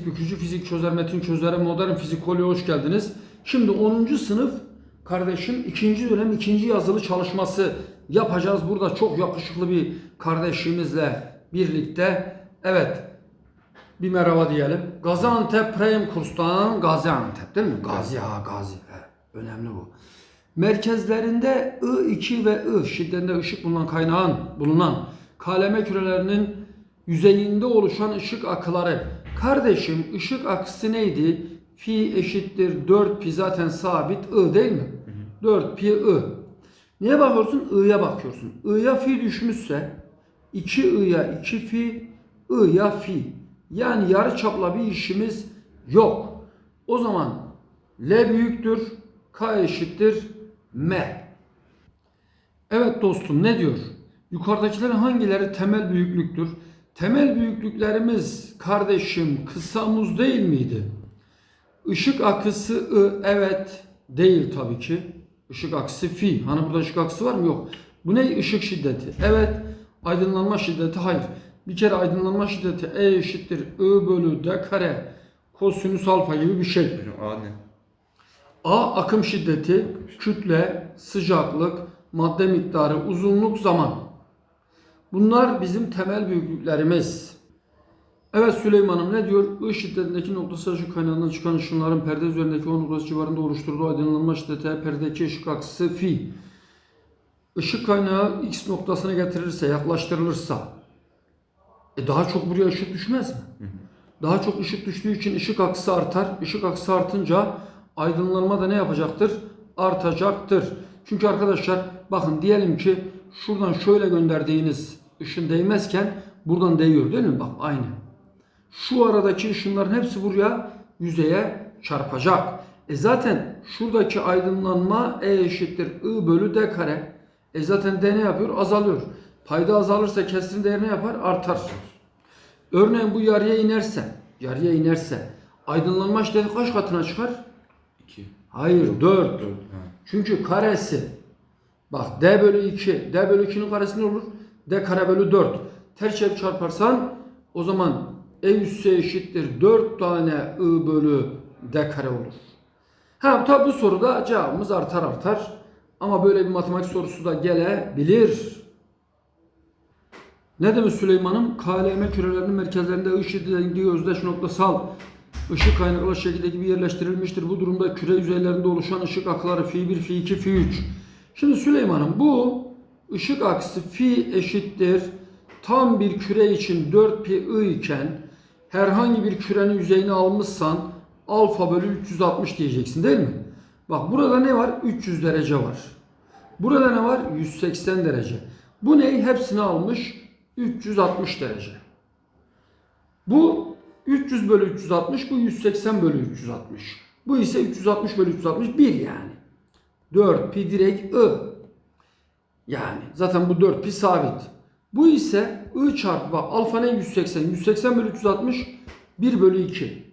fizik bükücü, fizik çözer, metin çözere, modern fizikoloji hoş geldiniz. Şimdi 10. sınıf kardeşim ikinci dönem ikinci yazılı çalışması yapacağız. Burada çok yakışıklı bir kardeşimizle birlikte. Evet bir merhaba diyelim. Gaziantep Prem kurstan Gaziantep değil mi? Gazi ha Gazi. He, önemli bu. Merkezlerinde I2 ve I şiddetinde ışık bulunan kaynağın bulunan kaleme kürelerinin yüzeyinde oluşan ışık akıları. Kardeşim ışık akısı neydi? Fi eşittir 4 pi zaten sabit I değil mi? 4 pi I. Neye bakıyorsun? I'ya bakıyorsun. I'ya fi düşmüşse 2 I'ya 2 fi I'ya fi. Yani yarı çapla bir işimiz yok. O zaman L büyüktür. K eşittir M. Evet dostum ne diyor? Yukarıdakilerin hangileri temel büyüklüktür? Temel büyüklüklerimiz kardeşim kısa muz değil miydi? Işık akısı I evet değil tabii ki. Işık akısı fi. Hani burada ışık akısı var mı? Yok. Bu ne? Işık şiddeti. Evet. Aydınlanma şiddeti hayır. Bir kere aydınlanma şiddeti E eşittir I bölü D kare kosinüs alfa gibi bir şey. A ne? A akım şiddeti, kütle, sıcaklık, madde miktarı, uzunluk, zaman. Bunlar bizim temel büyüklüklerimiz. Evet Süleyman'ım ne diyor? I şiddetindeki noktası ışık kaynağından çıkan ışınların perde üzerindeki o noktası civarında oluşturduğu aydınlanma şiddeti perdedeki ışık aksı fi. Işık kaynağı X noktasına getirilirse, yaklaştırılırsa e daha çok buraya ışık düşmez mi? Daha çok ışık düştüğü için ışık aksı artar. Işık aksı artınca aydınlanma da ne yapacaktır? Artacaktır. Çünkü arkadaşlar bakın diyelim ki şuradan şöyle gönderdiğiniz ışın değmezken buradan değiyor değil mi? Bak aynı. Şu aradaki ışınların hepsi buraya yüzeye çarpacak. E zaten şuradaki aydınlanma E eşittir I bölü D kare. E zaten D ne yapıyor? Azalıyor. Payda azalırsa kesrin değeri ne yapar? Artar. Örneğin bu yarıya inerse, yarıya inerse aydınlanma şiddeti kaç katına çıkar? 2. Hayır 4. 4. Ha. Çünkü karesi bak d bölü 2, d bölü 2'nin karesi ne olur? D kare bölü 4. Ters çarpı çarparsan o zaman e üssü eşittir 4 tane i bölü d kare olur. Ha tabi bu soruda cevabımız artar artar. Ama böyle bir matematik sorusu da gelebilir. Ne demiş Süleyman'ım? KLM kürelerinin merkezlerinde ışık dengi özdeş noktasal ışık kaynaklı şekilde gibi yerleştirilmiştir. Bu durumda küre yüzeylerinde oluşan ışık akları fi 1, fi 2, fi 3. Şimdi Süleyman'ım bu ışık aksı fi eşittir tam bir küre için 4 pi i iken herhangi bir kürenin yüzeyini almışsan alfa bölü 360 diyeceksin değil mi? Bak burada ne var? 300 derece var. Burada ne var? 180 derece. Bu ne? Hepsini almış 360 derece. Bu 300 bölü 360, bu 180 bölü 360. Bu ise 360 bölü 360, 1 yani. 4 pi direkt I. Yani zaten bu 4 pi sabit. Bu ise I çarpı bak alfa ne 180. 180 bölü 360 1 bölü 2.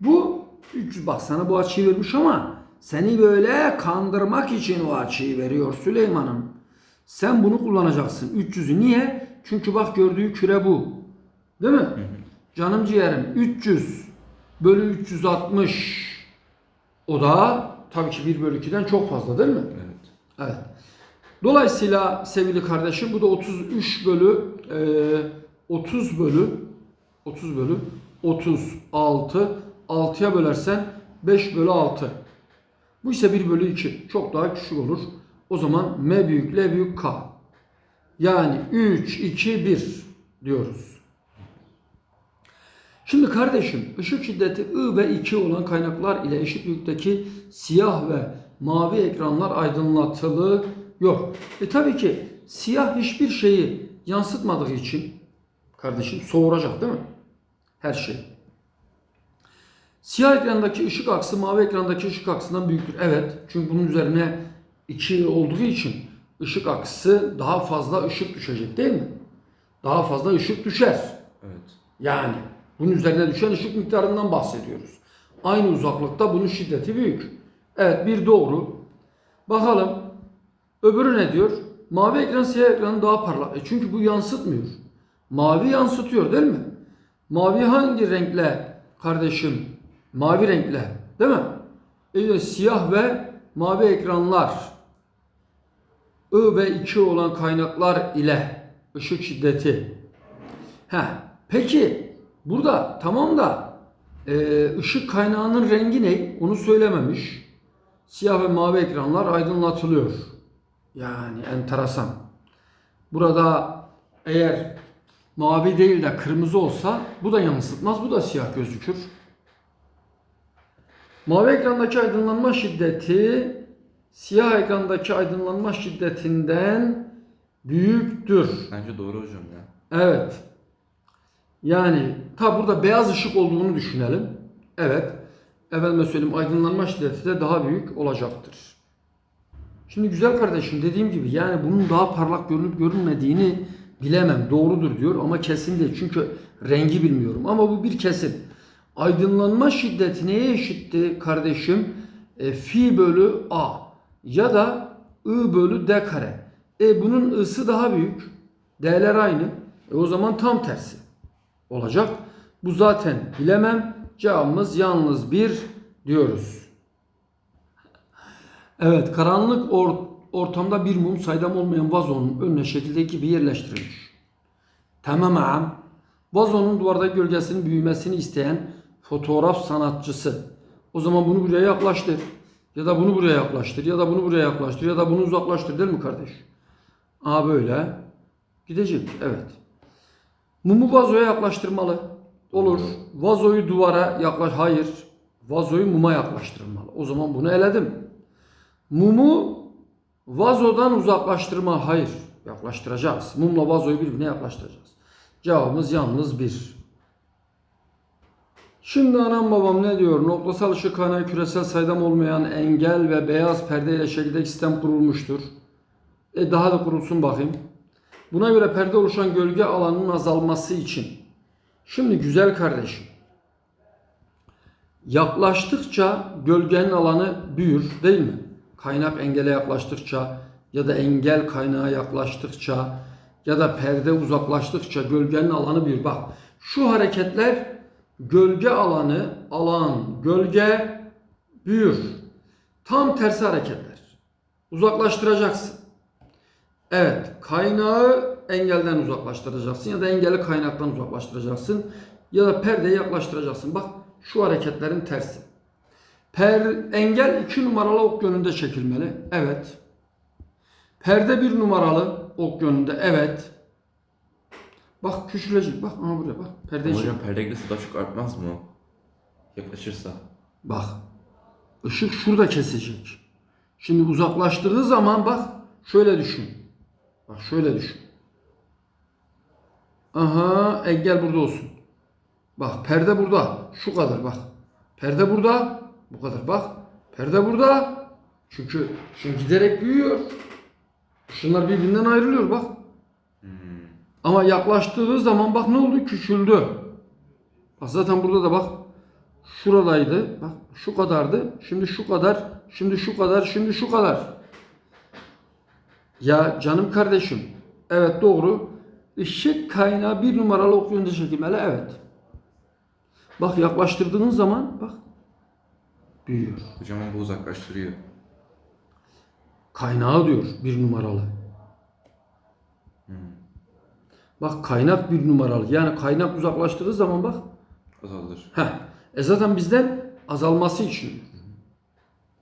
Bu 300 bak sana bu açıyı vermiş ama seni böyle kandırmak için o açıyı veriyor Süleyman'ım. Sen bunu kullanacaksın 300'ü. Niye? Çünkü bak gördüğü küre bu. Değil mi? Canım ciğerim 300 bölü 360 o da tabii ki 1 bölü 2'den çok fazla değil mi? Evet. Evet. Dolayısıyla sevgili kardeşim bu da 33 bölü e, 30 bölü 30 bölü 36 6'ya bölersen 5 bölü 6. Bu ise 1 bölü 2. Çok daha küçük olur. O zaman M büyük L büyük K. Yani 3, 2, 1 diyoruz. Şimdi kardeşim ışık şiddeti I ve 2 olan kaynaklar ile eşit büyüklükteki siyah ve mavi ekranlar aydınlatılıyor. E tabii ki siyah hiçbir şeyi yansıtmadığı için kardeşim soğuracak değil mi? Her şey. Siyah ekrandaki ışık aksı mavi ekrandaki ışık aksından büyüktür. Evet. Çünkü bunun üzerine 2 olduğu için ışık aksı daha fazla ışık düşecek değil mi? Daha fazla ışık düşer. Evet. Yani bunun üzerine düşen ışık miktarından bahsediyoruz. Aynı uzaklıkta bunun şiddeti büyük. Evet bir doğru. Bakalım öbürü ne diyor? Mavi ekran siyah ekranı daha parlak. E çünkü bu yansıtmıyor. Mavi yansıtıyor değil mi? Mavi hangi renkle kardeşim mavi renkle değil mi? Evet, siyah ve mavi ekranlar I ve 2 olan kaynaklar ile ışık şiddeti. Ha, peki burada tamam da e, ışık kaynağının rengi ne? Onu söylememiş. Siyah ve mavi ekranlar aydınlatılıyor. Yani enteresan. Burada eğer mavi değil de kırmızı olsa bu da yansıtmaz, bu da siyah gözükür. Mavi ekrandaki aydınlanma şiddeti siyah ekrandaki aydınlanma şiddetinden büyüktür. Bence doğru hocam ya. Evet. Yani ta burada beyaz ışık olduğunu düşünelim. Evet. Efendime söyleyeyim aydınlanma şiddeti de daha büyük olacaktır. Şimdi güzel kardeşim dediğim gibi yani bunun daha parlak görünüp görünmediğini bilemem. Doğrudur diyor ama kesin değil. Çünkü rengi bilmiyorum. Ama bu bir kesin. Aydınlanma şiddeti neye eşitti kardeşim? E, fi bölü a ya da i bölü d kare. E bunun i'si daha büyük. D'ler aynı. E o zaman tam tersi olacak. Bu zaten bilemem. Cevabımız yalnız bir diyoruz. Evet, karanlık or- ortamda bir mum saydam olmayan vazonun önüne şekildeki gibi yerleştirilmiş. Tamam. Vazonun duvardaki gölgesinin büyümesini isteyen fotoğraf sanatçısı. O zaman bunu buraya yaklaştır. Ya da bunu buraya yaklaştır. Ya da bunu buraya yaklaştır. Ya da bunu uzaklaştır değil mi kardeş? Aa böyle. Gidecek. Evet. Mumu vazoya yaklaştırmalı. Olur. Vazoyu duvara yaklaş. Hayır. Vazoyu muma yaklaştırmalı. O zaman bunu eledim. Mumu vazodan uzaklaştırma. Hayır. Yaklaştıracağız. Mumla vazoyu birbirine yaklaştıracağız. Cevabımız yalnız bir. Şimdi anam babam ne diyor? Noktasal ışık kaynağı küresel saydam olmayan engel ve beyaz perde ile şekildeki sistem kurulmuştur. E daha da kurulsun bakayım. Buna göre perde oluşan gölge alanının azalması için. Şimdi güzel kardeşim. Yaklaştıkça gölgenin alanı büyür değil mi? Kaynak engele yaklaştıkça ya da engel kaynağa yaklaştıkça ya da perde uzaklaştıkça gölgenin alanı büyür. Bak şu hareketler gölge alanı, alan, gölge büyür. Tam tersi hareketler. Uzaklaştıracaksın. Evet, kaynağı engelden uzaklaştıracaksın ya da engeli kaynaktan uzaklaştıracaksın ya da perdeyi yaklaştıracaksın. Bak şu hareketlerin tersi. Per, engel 2 numaralı ok yönünde çekilmeli. Evet. Perde 1 numaralı ok yönünde. Evet. Bak küçülecek. Bak aha buraya bak. Perdeyi çek. Hocam perde giderse daha çok artmaz mı? Yaklaşırsa. Bak. Işık şurada kesecek. Şimdi uzaklaştırdığı zaman bak şöyle düşün. Bak şöyle düşün. Aha engel burada olsun. Bak perde burada. Şu kadar bak. Perde burada. Bu kadar bak. Perde burada. Çünkü şimdi giderek büyüyor. Şunlar birbirinden ayrılıyor bak. Ama yaklaştığı zaman bak ne oldu? Küçüldü. Bak zaten burada da bak. Şuradaydı. Bak şu kadardı. Şimdi şu kadar. Şimdi şu kadar. Şimdi şu kadar. Ya canım kardeşim. Evet doğru. Işık kaynağı bir numaralı ok yönünde çekilmeli. Evet. Bak yaklaştırdığın zaman bak büyüyor. Hocam bu uzaklaştırıyor. Kaynağı diyor bir numaralı. Bak kaynak bir numaralı. Yani kaynak uzaklaştırdığı zaman bak. Azalır. Heh. E zaten bizden azalması için.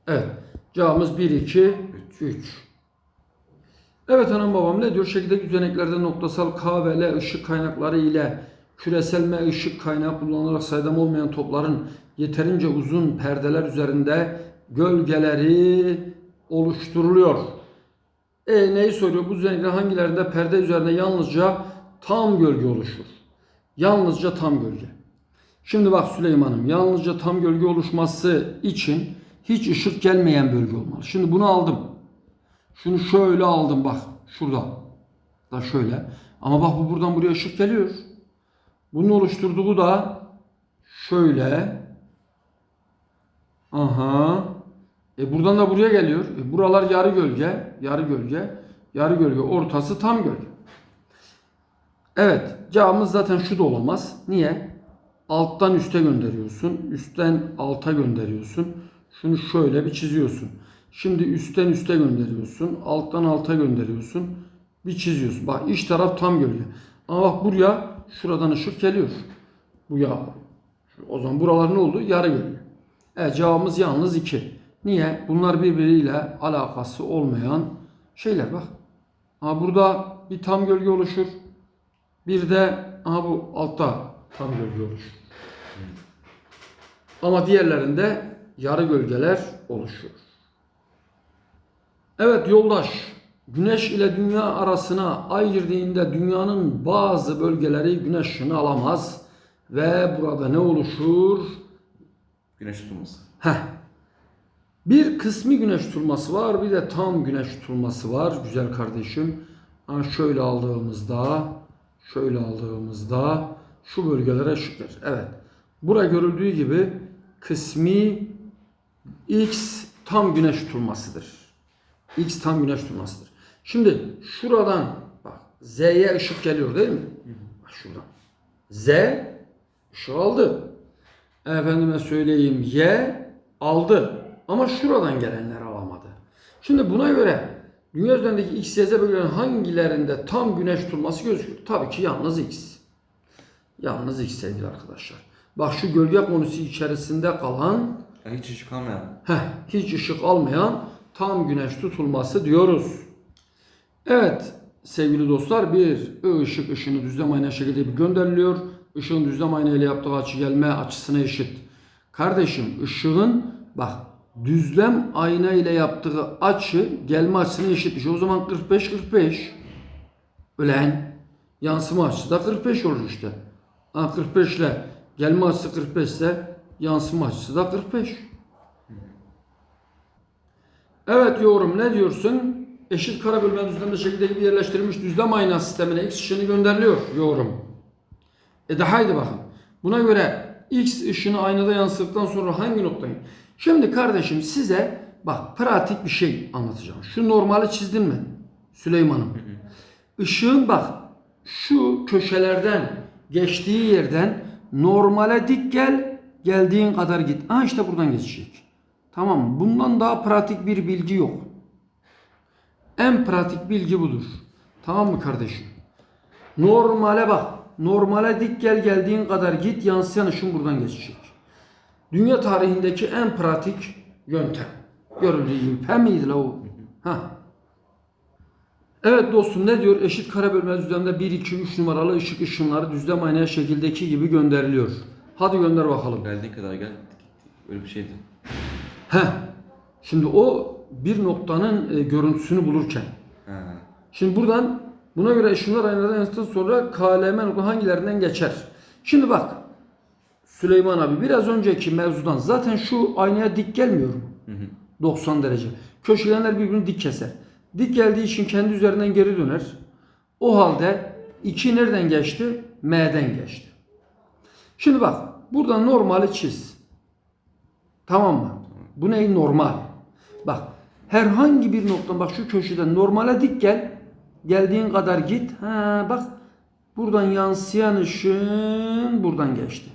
Evet. Cevabımız 1, 2, 3. Evet anam babam ne diyor? Şekildeki düzeneklerde noktasal K ve L ışık kaynakları ile küresel M ışık kaynağı kullanılarak saydam olmayan topların yeterince uzun perdeler üzerinde gölgeleri oluşturuluyor. E neyi soruyor? Bu düzenekler hangilerinde perde üzerinde yalnızca tam gölge oluşur? Yalnızca tam gölge. Şimdi bak Süleyman'ım yalnızca tam gölge oluşması için hiç ışık gelmeyen bölge olmalı. Şimdi bunu aldım. Şunu şöyle aldım bak şurada. Da şöyle. Ama bak bu buradan buraya ışık geliyor. Bunun oluşturduğu da şöyle. Aha. E buradan da buraya geliyor. E buralar yarı gölge, yarı gölge, yarı gölge, ortası tam gölge. Evet, cevabımız zaten şu da olamaz. Niye? alttan üste gönderiyorsun. Üstten alta gönderiyorsun. Şunu şöyle bir çiziyorsun. Şimdi üstten üste gönderiyorsun. Alttan alta gönderiyorsun. Bir çiziyorsun. Bak iç taraf tam gölge. Ama bak buraya şuradan ışık geliyor. Bu ya. O zaman buralar ne oldu? Yarı gölge. Evet cevabımız yalnız 2. Niye? Bunlar birbiriyle alakası olmayan şeyler bak. Ha burada bir tam gölge oluşur. Bir de aha bu altta tam gölge oluşur. Ama diğerlerinde yarı gölgeler oluşuyor. Evet yoldaş, Güneş ile Dünya arasına ay girdiğinde Dünya'nın bazı bölgeleri Güneş ışını alamaz ve burada ne oluşur? Güneş tutulması. Heh. Bir kısmi güneş tutulması var, bir de tam güneş tutulması var güzel kardeşim. Ha şöyle aldığımızda, şöyle aldığımızda şu bölgelere verir. Evet. Bura görüldüğü gibi kısmi X tam güneş tutulmasıdır. X tam güneş tutulmasıdır. Şimdi şuradan bak Z'ye ışık geliyor değil mi? Bak şuradan. Z ışığı aldı. Efendime söyleyeyim Y aldı. Ama şuradan gelenler alamadı. Şimdi buna göre dünya üzerindeki X, Y, Z bölgelerinin hangilerinde tam güneş tutulması gözüküyor? Tabii ki yalnız X. Yalnız X sevgili arkadaşlar. Bak şu gölge konusu içerisinde kalan Ya hiç ışık almayan. Heh, hiç ışık almayan tam güneş tutulması diyoruz. Evet sevgili dostlar bir ışık ışını düzlem ayna şekilde bir gönderiliyor. Işığın düzlem ayna ile yaptığı açı gelme açısına eşit. Kardeşim ışığın bak düzlem ayna ile yaptığı açı gelme açısına eşitmiş. O zaman 45 45 ölen yansıma açısı da 45 olur işte. Ha, 45 ile gelme açısı 45 ise yansıma açısı da 45. Evet yorum ne diyorsun? Eşit kara bölme düzlemde şekilde gibi yerleştirilmiş düzlem ayna sistemine X ışını gönderiliyor yorum. E de haydi bakın. Buna göre X ışını aynada yansıdıktan sonra hangi noktayı? Şimdi kardeşim size bak pratik bir şey anlatacağım. Şu normali çizdin mi? Süleyman'ım. Işığın bak şu köşelerden geçtiği yerden normale dik gel geldiğin kadar git. Ha işte buradan geçecek. Tamam? Bundan daha pratik bir bilgi yok. En pratik bilgi budur. Tamam mı kardeşim? Normale bak. Normale dik gel geldiğin kadar git yansıyan ışın buradan geçecek. Dünya tarihindeki en pratik yöntem. Görüldüğü. Hem miydi la o? Ha. Evet dostum ne diyor? Eşit kare bölme düzlemde 1, 2, 3 numaralı ışık ışınları düzlem aynaya şekildeki gibi gönderiliyor. Hadi gönder bakalım. Geldiği kadar gel. Öyle bir şeydi. Heh. Şimdi o bir noktanın e, görüntüsünü bulurken. Ha. Şimdi buradan buna göre ışınlar aynadan yansıdıktan sonra KLM hangilerinden geçer? Şimdi bak Süleyman abi biraz önceki mevzudan zaten şu aynaya dik gelmiyor mu? 90 derece. Köşegenler birbirini dik keser. Dik geldiği için kendi üzerinden geri döner. O halde 2 nereden geçti? M'den geçti. Şimdi bak buradan normali çiz. Tamam mı? Bu ne? Normal. Bak herhangi bir nokta bak şu köşeden normale dik gel. Geldiğin kadar git. Ha bak buradan yansıyan ışın buradan geçti.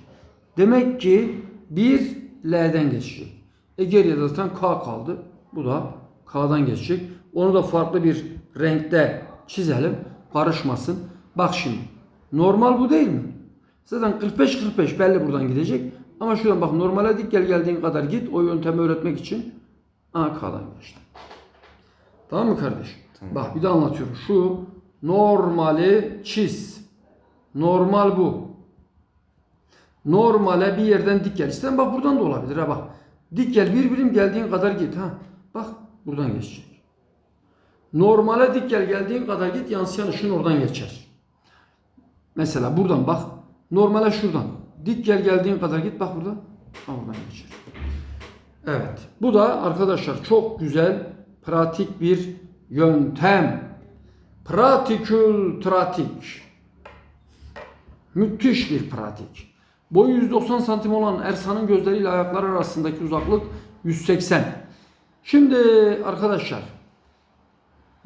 Demek ki bir L'den geçecek. E geriye zaten K kaldı. Bu da K'dan geçecek. Onu da farklı bir renkte çizelim. Karışmasın. Bak şimdi. Normal bu değil mi? Zaten 45-45 belli buradan gidecek. Ama şuradan bak normale dik gel geldiğin kadar git. O yöntemi öğretmek için AK'dan geçti. Tamam mı kardeş? Bak bir de anlatıyorum. Şu normali çiz. Normal bu. Normale bir yerden dik gel. İsten bak buradan da olabilir ha bak. Dik gel bir birim geldiğin kadar git ha. Bak buradan geçecek. Normale dik gel geldiğin kadar git yansıyan ışın oradan geçer. Mesela buradan bak. Normale şuradan. Dik gel geldiğin kadar git bak burada. Oradan geçer. Evet. Bu da arkadaşlar çok güzel pratik bir yöntem. Pratikül pratik. Müthiş bir pratik. Boyu 190 santim olan Ersan'ın gözleriyle ayakları arasındaki uzaklık 180. Şimdi arkadaşlar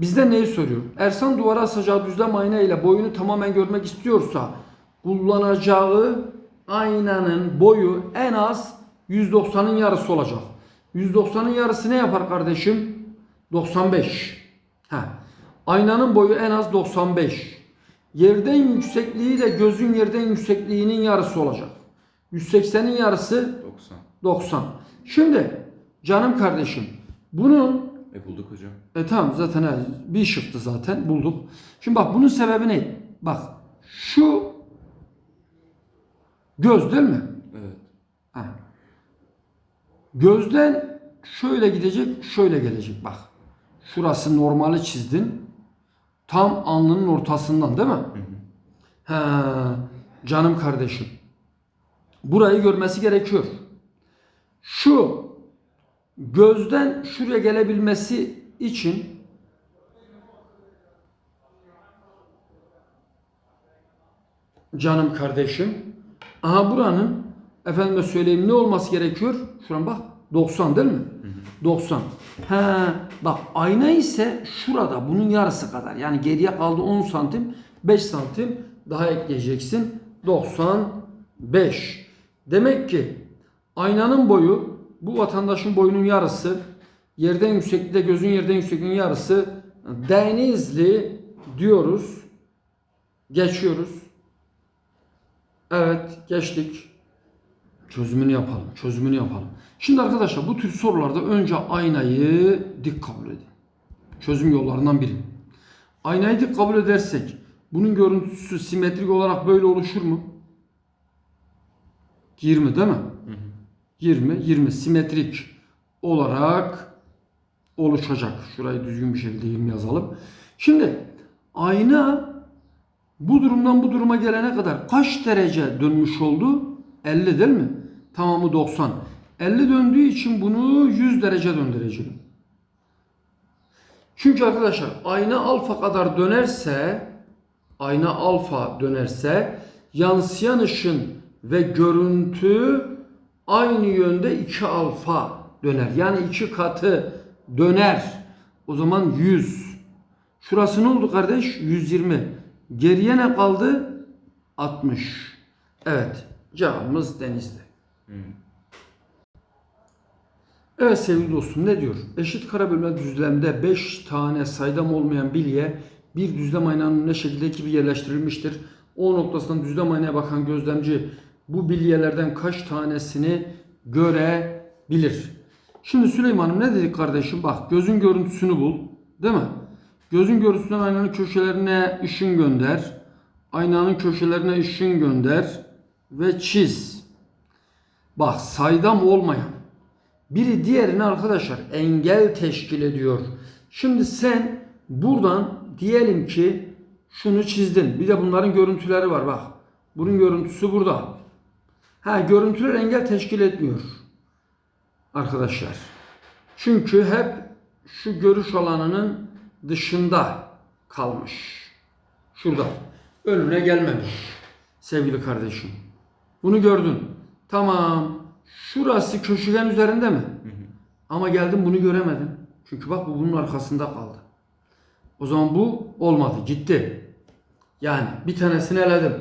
bizde neyi soruyor? Ersan duvara asacağı düzlem ayna ile boyunu tamamen görmek istiyorsa kullanacağı aynanın boyu en az 190'ın yarısı olacak. 190'ın yarısı ne yapar kardeşim? 95. Ha. Aynanın boyu en az 95. Yerden yüksekliği de gözün yerden yüksekliğinin yarısı olacak. 180'in yarısı 90. 90. Şimdi canım kardeşim bunun E bulduk hocam. e tamam zaten he, bir şıktı zaten bulduk. Şimdi bak bunun sebebi ne? Bak şu göz değil mi? Evet. Ha. Gözden şöyle gidecek, şöyle gelecek bak. Şurası normali çizdin. Tam alnının ortasından değil mi? Ha, canım kardeşim. Burayı görmesi gerekiyor. Şu gözden şuraya gelebilmesi için canım kardeşim aha buranın efendime söyleyeyim ne olması gerekiyor? Şuran bak 90 değil mi? 90. Ha bak ayna ise şurada bunun yarısı kadar. Yani geriye kaldı 10 santim 5 santim daha ekleyeceksin. 95. Demek ki aynanın boyu bu vatandaşın boyunun yarısı yerden yüksekliğinde gözün yerden yüksekliğinin yarısı denizli diyoruz. Geçiyoruz. Evet geçtik. Çözümünü yapalım. Çözümünü yapalım. Şimdi arkadaşlar bu tür sorularda önce aynayı dik kabul edin. Çözüm yollarından biri. Aynayı dik kabul edersek bunun görüntüsü simetrik olarak böyle oluşur mu? 20 değil mi? 20, 20 simetrik olarak oluşacak. Şurayı düzgün bir şekilde 20 yazalım. Şimdi ayna bu durumdan bu duruma gelene kadar kaç derece dönmüş oldu? 50 değil mi? Tamamı 90. 50 döndüğü için bunu 100 derece döndüreceğim. Çünkü arkadaşlar ayna alfa kadar dönerse ayna alfa dönerse yansıyan ışın ve görüntü aynı yönde 2 alfa döner. Yani iki katı döner. O zaman 100. Şurası ne oldu kardeş? 120. Geriye ne kaldı? 60. Evet. Cevabımız denizli. Evet sevgili dostum ne diyor? Eşit kare bölme düzlemde 5 tane saydam olmayan bilye bir düzlem aynanın ne şekildeki gibi yerleştirilmiştir. O noktasından düzlem aynaya bakan gözlemci bu bilyelerden kaç tanesini görebilir? Şimdi Süleyman'ım ne dedik kardeşim? Bak gözün görüntüsünü bul. Değil mi? Gözün görüntüsünden aynanın köşelerine ışın gönder. Aynanın köşelerine ışın gönder. Ve çiz. Bak saydam olmayan. Biri diğerine arkadaşlar engel teşkil ediyor. Şimdi sen buradan diyelim ki şunu çizdin. Bir de bunların görüntüleri var bak. Bunun görüntüsü burada. Ha görüntüler engel teşkil etmiyor. Arkadaşlar. Çünkü hep şu görüş alanının dışında kalmış. Şurada. Önüne gelmemiş. Sevgili kardeşim. Bunu gördün. Tamam. Şurası köşegen üzerinde mi? Ama geldin bunu göremedin. Çünkü bak bu bunun arkasında kaldı. O zaman bu olmadı. Gitti. Yani bir tanesini eledim.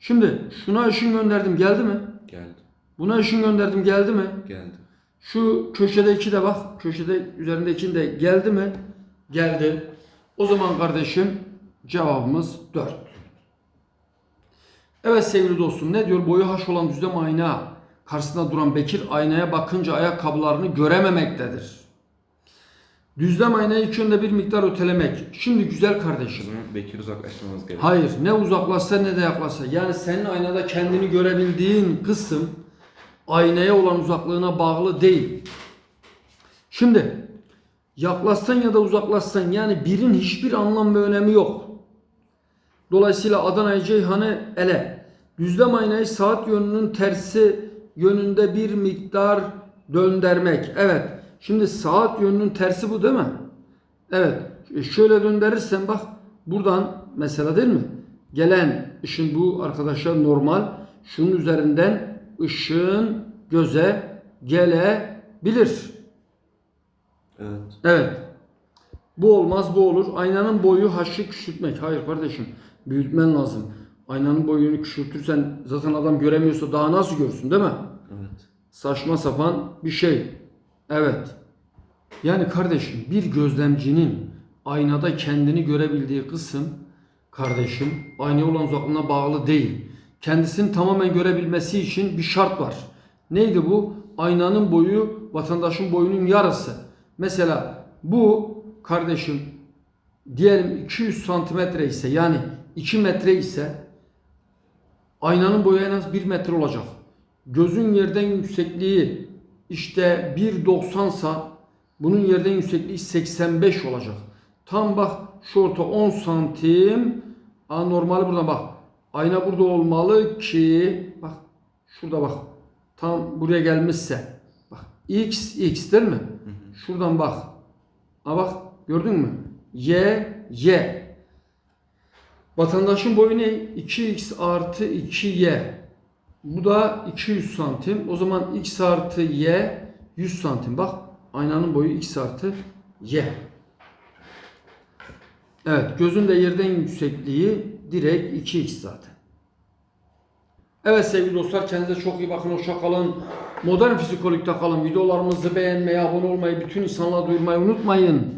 Şimdi şuna ışın gönderdim. Geldi mi? Geldi. Buna ışın gönderdim. Geldi mi? Geldi. Şu köşedeki de bak. Köşede üzerindeki de geldi mi? Geldi. O zaman kardeşim cevabımız 4. Evet sevgili dostum ne diyor? Boyu haş olan düzlem ayna karşısında duran Bekir aynaya bakınca ayakkabılarını görememektedir. Düzlem aynayı iki yönde bir miktar ötelemek. Şimdi güzel kardeşim. Bekir uzaklaşmamız gerekiyor. Hayır ne uzaklaşsa ne de yaklaşsa. Yani senin aynada kendini görebildiğin kısım aynaya olan uzaklığına bağlı değil. Şimdi yaklaşsan ya da uzaklaşsan yani birin hiçbir anlam ve önemi yok. Dolayısıyla Adana'yı Ceyhan'ı ele. Düzlem aynayı saat yönünün tersi yönünde bir miktar döndürmek. Evet. Şimdi saat yönünün tersi bu değil mi? Evet. Şöyle döndürürsen bak buradan mesela değil mi? Gelen ışın bu arkadaşlar normal. Şunun üzerinden ışın göze gelebilir. Evet. Evet. Bu olmaz bu olur. Aynanın boyu haşı küçültmek. Hayır kardeşim. Büyütmen lazım. Aynanın boyunu küçültürsen zaten adam göremiyorsa daha nasıl görsün değil mi? Evet. Saçma sapan bir şey. Evet. Yani kardeşim bir gözlemcinin aynada kendini görebildiği kısım kardeşim aynaya olan uzaklığına bağlı değil. Kendisini tamamen görebilmesi için bir şart var. Neydi bu? Aynanın boyu vatandaşın boyunun yarısı. Mesela bu kardeşim diyelim 200 santimetre ise yani 2 metre ise aynanın boyu en az 1 metre olacak. Gözün yerden yüksekliği işte 1.90 sa bunun yerden yüksekliği 85 olacak. Tam bak şu orta 10 santim. Aa, normali burada bak. Ayna burada olmalı ki bak şurada bak. Tam buraya gelmişse bak x x değil mi? Şuradan bak. Aa bak gördün mü? Y y. Vatandaşın boyu ne? 2x artı 2y. Bu da 200 santim. O zaman x artı y 100 santim. Bak aynanın boyu x artı y. Evet gözün de yerden yüksekliği direkt 2x zaten. Evet sevgili dostlar kendinize çok iyi bakın. Hoşça kalın. Modern Fizikolog'da kalın. Videolarımızı beğenmeyi, abone olmayı, bütün insanlara duyurmayı unutmayın.